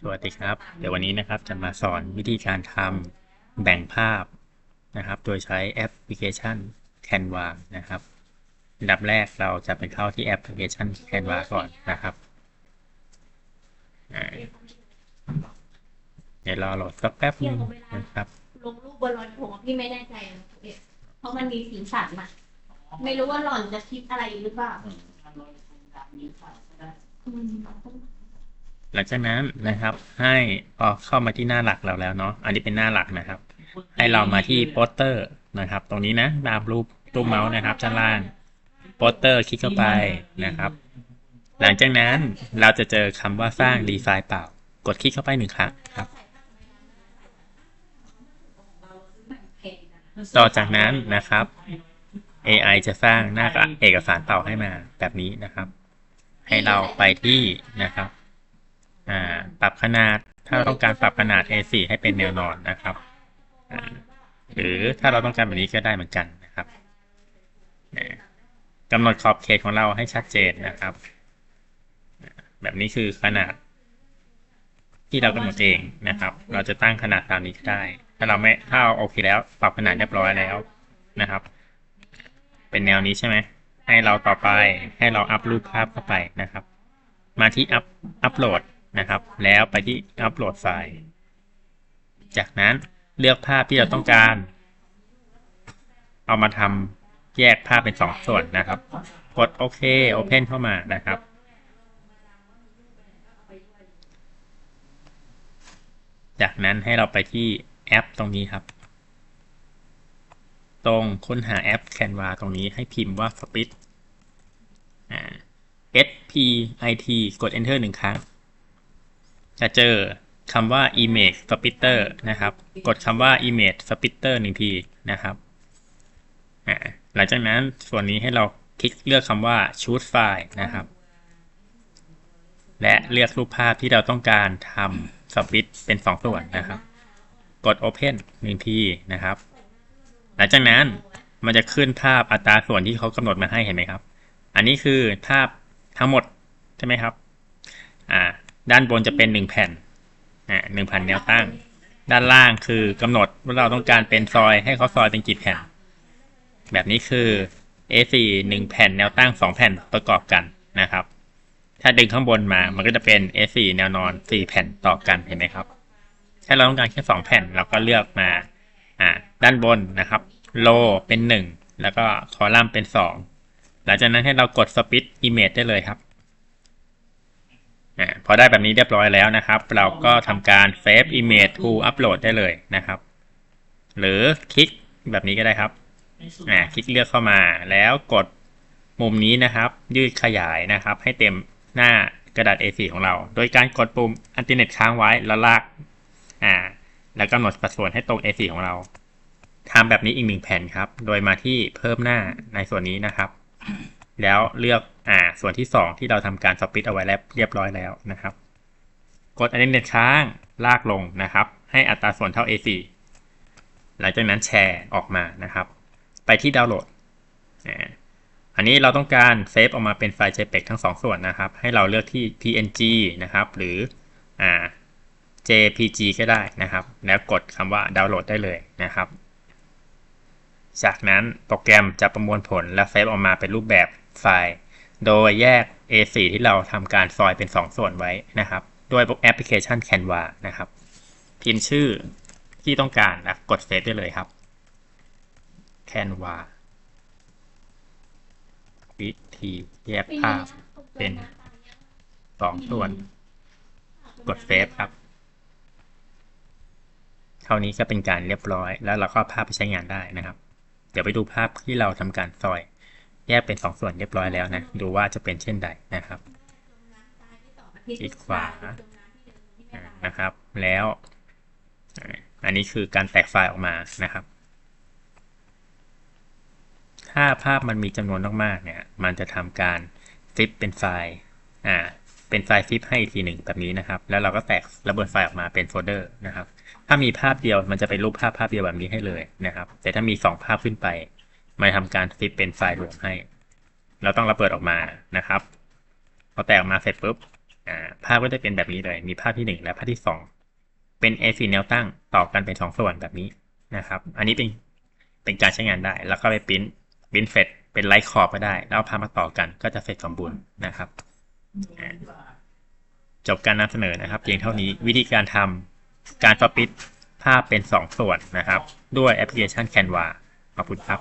สวัสดีครับ เดี๋ยววันนี้นะครับจะมาสอนวิธีการทำแบ่งภาพนะครับ โดยใช้แอปพลิเคชัน Canva นะครับอันดับแรกเราจะไปเข้าที่แอปพลิเคชัน Canva ก่อนนะครับ เดี๋ยวรอโหลดสักแป๊บนึงนะครับ ลงรูปบนรอยผมพี่ไม่แน่ใจ เพราะมันมีสีสันอะไม่รู้ว่าหล่อนจะคิดอะไรหรือเปล่า หลังจากนั้นนะครับ ให้พอเข้ามาที่หน้าหลักเราแล้วเนาะอันนี้เป็นหน้าหลักนะครับ ให้เรามาที่โปสเตอร์นะครับ ตรงนี้นะดามรูปรูปเมาส์นะครับด้นล่างโปสเตอร์คลิกเข้าไปนะครับ หลังจากนั้นเราจะเจอคำว่าสร้างรีไฟล์เปล่า กดคลิกเข้าไปหนึ่งครั้งครับต่อจากนั้นนะครับ AI จะสร้างหน้าเอกสารเปล่าให้มาแบบนี้นะครับ ให้เราไปที่นะครับ อ่าปรับขนาด ถ้าเราต้องการปรับขนาด A4 ให้เป็นแนวนอนนะครับอ่าหรือถ้าเราต้องการแบบนี้ก็ได้เหมือนกันนะครับกำหนดขอบเขตของเราให้ชัดเจนนะครับ แบบนี้คือขนาด ที่เรากำหนดเองนะครับ เราจะตั้งขนาดตามนี้ก็ได้ ถ้าเราไม่ถ้าเราโอเคแล้ว ปรับขนาดเรียบร้อยแล้วนะครับ เป็นแนวนี้ใช่ไหมให้เราต่อไปให้เราอัพรูปภาพเข้าไปนะครับ มาที่อัพอัพโหลด นะครับ แล้วไปที่อัพโหลดไฟล์ จากนั้นเลือกภาพที่เราต้องการ เอามาทำแยกภาพเป็นสองส่วนนะครับ กดโอเค Open เข้ามานะครับ จากนั้นให้เราไปที่แอปตรงนี้ครับ ตรงค้นหาแอป Canva ตรงนี้ให้พิมพ์ว่า Spit อ่า S P I T กด Enter หนึ่งครั้ง จะเจอคำว่า Image Splitter นะครับ กดคำว่า Image Splitter หนึ่งทีนะครับหลังจากนั้นส่วนนี้ให้เราคลิกเลือกคำว่า Choose File นะครับ และเลือกรูปภาพที่เราต้องการทำสปิตเป็นสองส่วนนะครับ กด Open หนึ่งทีนะครับ หลังจากนั้นมันจะขึ้นภาพอัตราส่วนที่เขากำหนดมาให้เห็นไหมครับ อันนี้คือภาพทั้งหมดใช่ไหมครับ อ่า ด้านบนจะเป็นหนึ่งแผ่นอ่าหนึ่งแผ่นแนวตั้ง ด้านล่างคือกำหนดว่าเราต้องการเป็นซอยให้เขาซอยเป็นกี่แผ่น แบบนี้คือ A4 หนึ่งแผ่นแนวตั้งสองแผ่นประกอบกันนะครับ ถ้าดึงข้างบนมามันก็จะเป็น A4 แนวนอนสี่แผ่นต่อกันเห็นไหมครับถ้าเราต้องการแค่สองแผ่นเราก็เลือกมาอ่าด้านบนนะครับโลเป็นหนึ่งแล้วก็คอลัมน์เป็นสองหลังจากนั้นให้เรากด Split Image ได้เลยครับ อาพอได้แบบนี้เรียบร้อยแล้วนะครับ เราก็ทำการ Save Image to Upload ได้เลยนะครับ หรือคลิกแบบนี้ก็ได้ครับอ่าคลิกเลือกเข้ามาแล้วกดมุมนี้นะครับ ยืดขยายนะครับ ให้เต็มหน้ากระดาษ A4 ของเรา โดยการกดปุ่ม Alternate ค้างไว้แล้วลากอ่าแล้วกำหนดสัดส่วนให้ตรง A4 ของเราทำแบบนี้อีกหนึ่งแผ่นครับ โดยมาที่เพิ่มหน้าในส่วนนี้นะครับ แล้วเลือกอ่าส่วนที่สองที่เราทำการสปิตเอาไว้แล้วเรียบร้อยแล้วนะครับ กดอันนี้เน็ตค้างลากลงนะครับ ให้อัตราส่วนเท่า A4 หลังจากนั้นแชร์ออกมานะครับ ไปที่ดาวน์โหลด อันนี้เราต้องการเซฟออกมาเป็นไฟล์ JPEG ทั้งสองส่วนนะครับ ให้เราเลือกที่ PNG นะครับ หรืออ่า JPG ก็ได้นะครับ แล้วกดคำว่าดาวน์โหลดได้เลยนะครับ จากนั้นโปรแกรมจะประมวลผลและเซฟออกมาเป็นรูปแบบไฟล์ โดยแยก A4 ที่เราทำการซอยเป็น 2 ส่วนไว้นะครับ ด้วยแอปพลิเคชัน Canva นะครับ พิมพ์ชื่อที่ต้องการนะกดเซฟได้เลยครับ Canva วิธีแยกภาพเป็น 2 ส่วน กดเซฟครับเท่านี้ก็เป็นการเรียบร้อย แล้วเราก็เอาภาพไปใช้งานได้นะครับ เดี๋ยวไปดูภาพที่เราทำการซอย แยกเป็นสองส่วนเรียบร้อยแล้วนะ ดูว่าจะเป็นเช่นใดนะครับคลิกขวาอ่านะครับ แล้ว อันนี้คือการแตกไฟล์ออกมานะครับ ถ้าภาพมันมีจำนวนมากๆเนี่ย มันจะทำการฟิปเป็นไฟล์ อ่า เป็นไฟล์ซิปให้ทีหนึ่งแบบนี้นะครับ แล้วเราก็แตกระเบิดไฟล์ออกมาเป็นโฟลเดอร์นะครับ ถ้ามีภาพเดียวมันจะเป็นรูปภาพภาพเดียวแบบนี้ให้เลยนะครับ แต่ถ้ามี 2 ภาพขึ้นไปมันทำการซิปเป็นไฟล์รวมให้ เราต้องระเบิดออกมานะครับพอแตกออกมาเสร็จปุ๊บภาพก็จะเป็นแบบนี้เลย มีภาพที่ 1 และภาพที่ 2 เป็น A4 แนวตั้งต่อกันเป็น 2 ส่วนแบบนี้นะครับ อันนี้เป็นเป็นการใช้งานได้ แล้วก็ไปปิ้นปริ้นเสร็จเป็นไลท์ขอบก็ได้ แล้วเอาภาพมาต่อกันก็จะเสร็จสมบูรณ์นะครับ จบการนำเสนอนะครับ เพียงเท่านี้วิธีการทำการฟปิดภาพเป็น 2 ส่วนนะครับ ด้วยแอปพลิเคชัน Canva ขอบคุณครับ